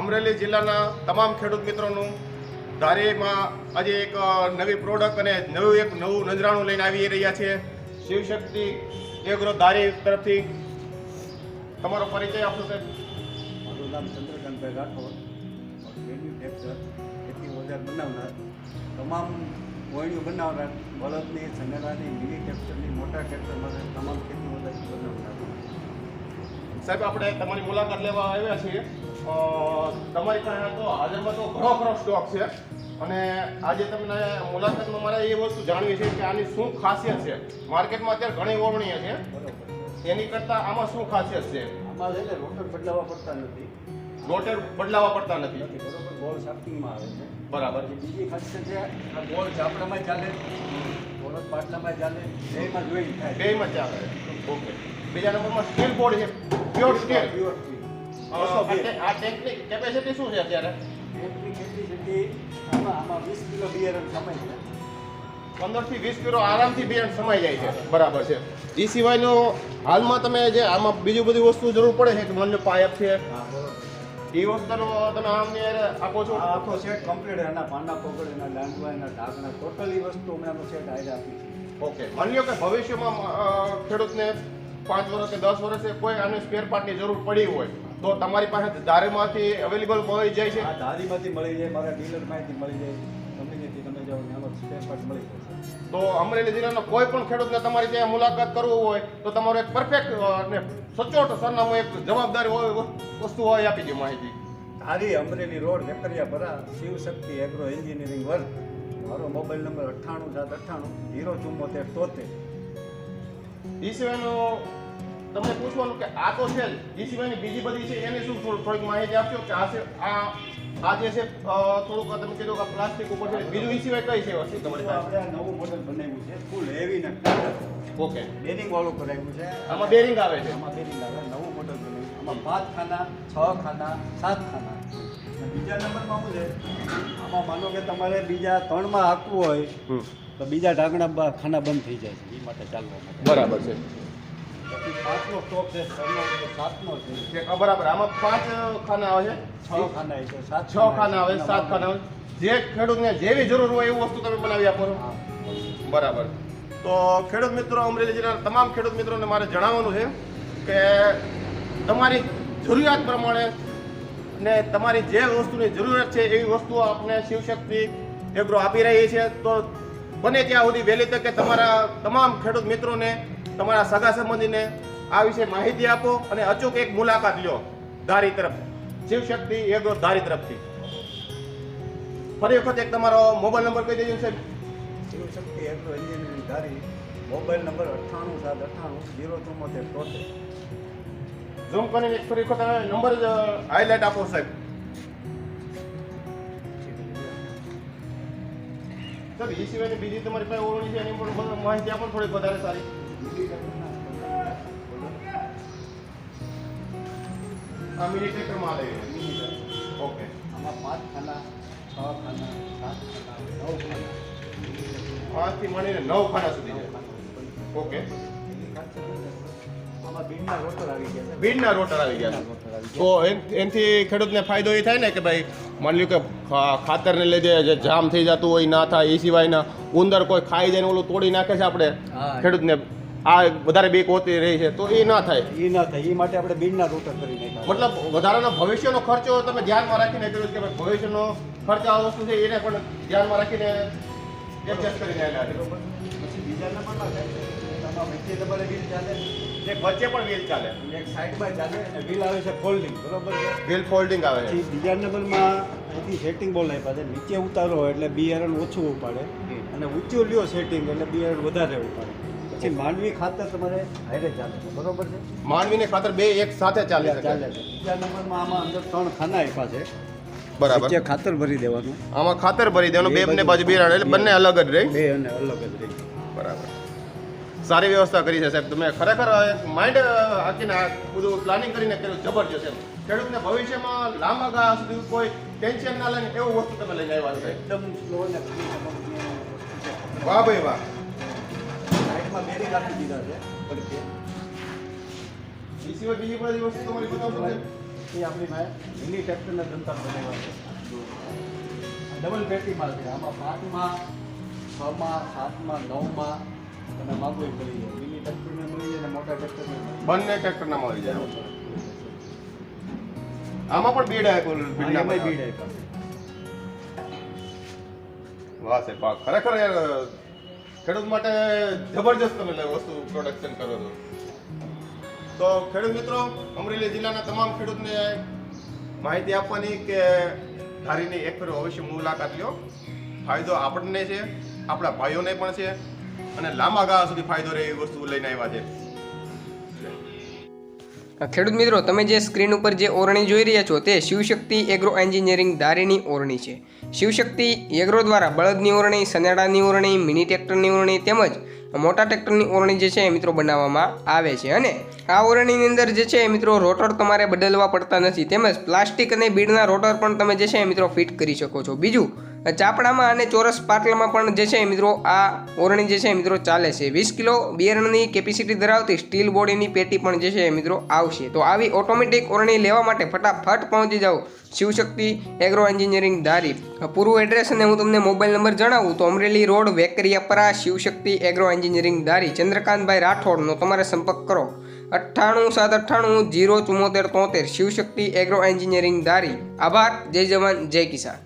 અમરેલી જિલ્લાના તમામ ખેડૂત મિત્રોનું ધારીમાં આજે એક નવી પ્રોડક્ટ અને નવું એક નવું નજરાણું લઈને આવી રહ્યા છે. શિવશક્તિ એગ્રો ધારી તરફથી તમારો પરિચય આપશો, સાહેબ? મારું નામ ચંદ્રકાંતભાઈ રાઠોડ મેન્યુફેક્ચર ખેતી ઓજાર બનાવનાર. તમામ વોયણીઓ બનાવનાર, બળદની સનેરાની મિની મોટા માટે તમામ ખેતી ઓજાર બનાવનાર. સાહેબ આપણે તમારી મુલાકાત લેવા આવ્યા છીએ. તમારી પાસે તો હાજરમાં તો ઘણો ખરો સ્ટોક છે. અને આજે તમને મુલાકાતમાં મારે એ વસ્તુ જાણવી છે કે આની શું ખાસિયત છે. માર્કેટમાં અત્યારે ઘણી ઓવણીઓ છે. એની કરતાં આમાં શું ખાસિયત છે? આમાં છે ને રોટર બદલાવવા પડતા નથી. રોટેર બદલાવા પડતા નથી. બરોબર. બોલ શાફ્ટિંગમાં આવે છે. બરાબર. બીજી ખાસિયત છે આ બોલ ઝાપડામાં ચાલે. ગોળ પાટલામાં ચાલે. બેમાં જોઈ થાય. બેમાં ચાલે. ઓકે. બીજા નંબરમાં સ્ટીલ બોર્ડ છે. પ્યોર સ્ટીલ આ ટેકનિક કેપેસિટી શું છે અત્યારે? એટલી આમાં આમાં વીસ કિલો બિયર સમય છે. પંદરથી વીસ કિલો આરામથી બે સમાઈ જાય છે. બરાબર છે. એ સિવાયનો હાલમાં તમે જે આમાં બીજું બધી વસ્તુ જરૂર પડે છે કે માનો પાયપ છે. એ વસ્તુનો તમે આમની આપો છો? આખો સેટ કમ્પ્લીટ એના પાના પકડ એના દાંડવા એના ઢાંકણા ટોટલી વસ્તુ અમે આનો સેટ આઈને આપી છે. ઓકે. માની લો કે ભવિષ્યમાં ખેડૂતને પાંચ વર્ષ કે દસ વર્ષે કોઈ આની સ્પેર પાર્ટની જરૂર પડી હોય તો તમારી પાસે ધારેમાંથી અવેલેબલ મળી જાય છે? ધારીમાંથી મળી જાય મારા મળી જાય જાઓ એમાં મળી જશે તો અમરેલી જિલ્લાનો કોઈ પણ ખેડૂતને તમારી ત્યાં મુલાકાત કરવું હોય તો તમારું એક પરફેક્ટ અને સચોટ સરનામું એક જવાબદારી હોય વસ્તુ હોય આપી દો માહિતી. ધારી Amreli road Vekariyapara Shivshakti agro engineering work મારો મોબાઈલ નંબર અઠ્ઠાણું સાત અઠ્ઠાણું જીરો ચુમ્મોતેર તોતેર. એ સિવાયનું તમને પૂછવાનું કે આ તો છે જ એ સિવાયની બીજી બધી છે એની શું થોડું થોડીક માહિતી આપશો કે આ છે આ આ જે છે થોડુંક તમે કીધું કે પ્લાસ્ટિક ઉપર છે બીજું એ સિવાય કઈ છે વસ્તુ તમારી પાસે? નવું મોડલ બનાવ્યું છે ફૂલ હેવી ને ઓકે. બેરિંગ વાળું કરાવ્યું છે. આમાં બેરિંગ આવે છે? આમાં બેરિંગ આવે નવું મોડલ બનાવ્યું આમાં પાંચ ખાના છ ખાના સાત ખાના. બીજા નંબરમાં શું છે? આમાં માનો કે તમારે બીજા ત્રણમાં આપવું હોય. તો બીજા ઢાંકણા ખાના બંધ થઈ જાય છે. એ માટે ચાલવા માટે. બરાબર છે. પછી પાંચનો છે સાતનો છે. બરાબર. આમાં પાંચ ખાના આવે? છે છ ખાના છે સાત છ ખાના આવે સાત ખાના આવે. જે ખેડૂતને જેવી જરૂર હોય એવી વસ્તુ તમે બનાવી આપો. હા. બરાબર. તો ખેડૂત મિત્રો અમરેલી જિલ્લાના તમામ ખેડૂત મિત્રોને મારે જણાવવાનું છે કે તમારી જરૂરિયાત પ્રમાણે ને તમારી જે વસ્તુની જરૂરિયાત છે એવી વસ્તુઓ આપણે શિવશક્તિ એગ્રો આપી રહી છે. તો બને ત્યાં સુધી વહેલી તકે તમારા તમામ ખેડૂત મિત્રોને તમારા સગા સંબંધીને આ વિશે માહિતી આપો અને અચૂક એક મુલાકાત લ્યો ધારી તરફ. શિવશક્તિ એગ્રો ધારી તરફથી. ફરી વખત એક તમારો મોબાઈલ નંબર કહી દેજો સાહેબ. Shivshakti agro engineering Dhari mobile number અઠ્ઠાણું સાત અઠ્ઠાણું જીરો ચુમ્મોતેર તોતેર. ઝૂમ કરીને એક ફરી વખત નંબર હાઇલાઇટ આપો સાહેબ. સાહેબ એ સિવાયની બીજી તમારી પાસે ઓળણી છે એની પણ માહિતી આપો થોડીક વધારે સારી. આ મિની ટ્રેક્ટરમાં આવે ઓકે. આમાં પાંચ ખાના છ ખાના સાત ખાના નવ ખાના. પાંચથી મળીને નવ ખાના સુધી. ઓકે. બીડના રોટર આવી ગયા છે. તો એન- એનથી ખેડૂતને ફાયદો એ થાય ને કે ભાઈ માની લ્યો કે ખાતરને લીધે જે જામ થઈ જતું હોય ના થાય એ સિવાયના ઉંદર કોઈ ખાઈ જાય ને ઓલું તોડી નાખે છે આપણે ખેડૂતને. આ વધારે બીક હોતી રહી છે તો એ ના થાય. એ ના થાય એ માટે આપણે બીડના રોટર કરી નાખ્યા મતલબ વધારાનો ભવિષ્યનો ખર્ચો તમે ધ્યાનમાં રાખીને કર્યું કે ભાઈ ભવિષ્યનો ખર્ચ આ વસ્તુ છે એને પણ ધ્યાનમાં રાખીને એડજસ્ટ કરી નાખ્યા છે. બરોબર પછી બીજા નંબરમાં થાય. તમારા તમારે વ્હીલ ચાલે એક વચ્ચે પણ વ્હીલ ચાલે. એક સાઈડમાં ચાલે અને વ્હીલ આવે છે ફોલ્ડિંગ બરોબર છે? વ્હીલ ફોલ્ડિંગ આવે છે. બીજા નંબરમાં અહીંથી સેટિંગ બોલ આપ્યા છે. નીચે ઉતારો એટલે બિયારણ ઓછું ઉપાડે. અને ઊંચું લ્યો સેટિંગ એટલે બિયારણ વધારે ઉપાડે. પછી માંડવી ખાતર તમારે હાઈડે ચાલે છે બરોબર છે? માનવીને ખાતર બે એક સાથે ચાલે ચાલે છે. બીજા નંબરમાં આમાં અંદર ત્રણ ખાના આપ્યા છે. બરાબર. ખાતર ભરી દેવાનું. આમાં ખાતર ભરી દેવાનું બે બંને બાજુ બિયારણ એટલે બંને અલગ જ રહી. બે અને અલગ જ રહી. બરાબર. સારી વ્યવસ્થા કરી છે સાહેબ. તમે ખરેખર માઇન્ડ આખીને આ બધું પ્લાનિંગ કરીને કર્યું. જબરજસ્ત એમ. ખેડૂતને ભવિષ્યમાં લાંબા ગાળા સુધી કોઈ ટેન્શન ના લઈને એવું વસ્તુ તમે લઈને આવ્યા છો એકદમ વાહ ભાઈ વાહ. સાઈડમાં મેરી રાખી દીધા છે. એ સિવાય બીજી બધી વસ્તુ તમારી બતાવશો? એ આપણી પાસે મિની ટ્રેક્ટરના બનાવ્યા છે. ડબલ માલ છે. આમાં પાંચમાં છમાં સાતમાં નવમાં અને ટ્રેક્ટર ટ્રેક્ટરને મળી જાય બંને આમાં પણ બીડ આપ્યું બીડ આપ્યા. વાહ સાહેબ પાક ખરેખર યાર ખેડૂત માટે જબરજસ્ત તમે વસ્તુ પ્રોડક્શન કરો છો. તો ખેડૂત મિત્રો અમરેલી જિલ્લાના તમામ ખેડૂતને માહિતી આપવાની કે ધારીની એક ફેર અવશ્ય મુલાકાત લ્યો ફાયદો આપણને છે આપણા ભાઈઓને પણ છે. અને લાંબા ગાળા સુધી ફાયદો રહે એવી વસ્તુ લઈને આવ્યા છે. ખેડૂત મિત્રો, તમે જે સ્ક્રીન ઉપર જે ઓરણી જોઈ રહ્યા છો, તે શિવશક્તિ એગ્રો એન્જિનિયરિંગ ધારીની ઓરણી છે. શિવશક્તિ એગ્રો દ્વારા બળદની ઓરણી સનેડાની ઓરણી, મિની ટ્રેક્ટરની ઓરણી તેમજ મોટા ટ્રેક્ટરની ઓરણી જે છે મિત્રો બનાવવામાં આવે છે. અને આ ઓરણીની અંદર જે છે મિત્રો રોટર તમારે બદલવા પડતા નથી. તેમજ પ્લાસ્ટિક અને બીડના રોટર પણ તમે જે છે મિત્રો ફિટ કરી શકો છો. બીજું ચાપડામાં અને ચોરસ પાટલામાં પણ જે છે મિત્રો, આ ઓરણી જે છે મિત્રો ચાલે છે. વીસ કિલો બિયરણની કેપેસિટી ધરાવતી સ્ટીલ બોડીની પેટી પણ જે છે મિત્રો આવશે. તો આવી ઓટોમેટિક ઓરણી લેવા માટે ફટાફટ પહોંચી જાઓ. Shivshakti agro engineering Dhari. પૂરું એડ્રેસ અને હું તમને મોબાઈલ નંબર જણાવું તો Amreli road, Vekariyapara, Shivshakti agro engineering Dhari. Chandrakantbhai રાઠોડનો તમારે સંપર્ક કરો. અઠ્ઠાણું સાત અઠ્ઠાણું જીરો ચુમ્મોતેર તોતેર. Shivshakti agro engineering Dhari. આભાર. જય જવાન. જય કિસાન.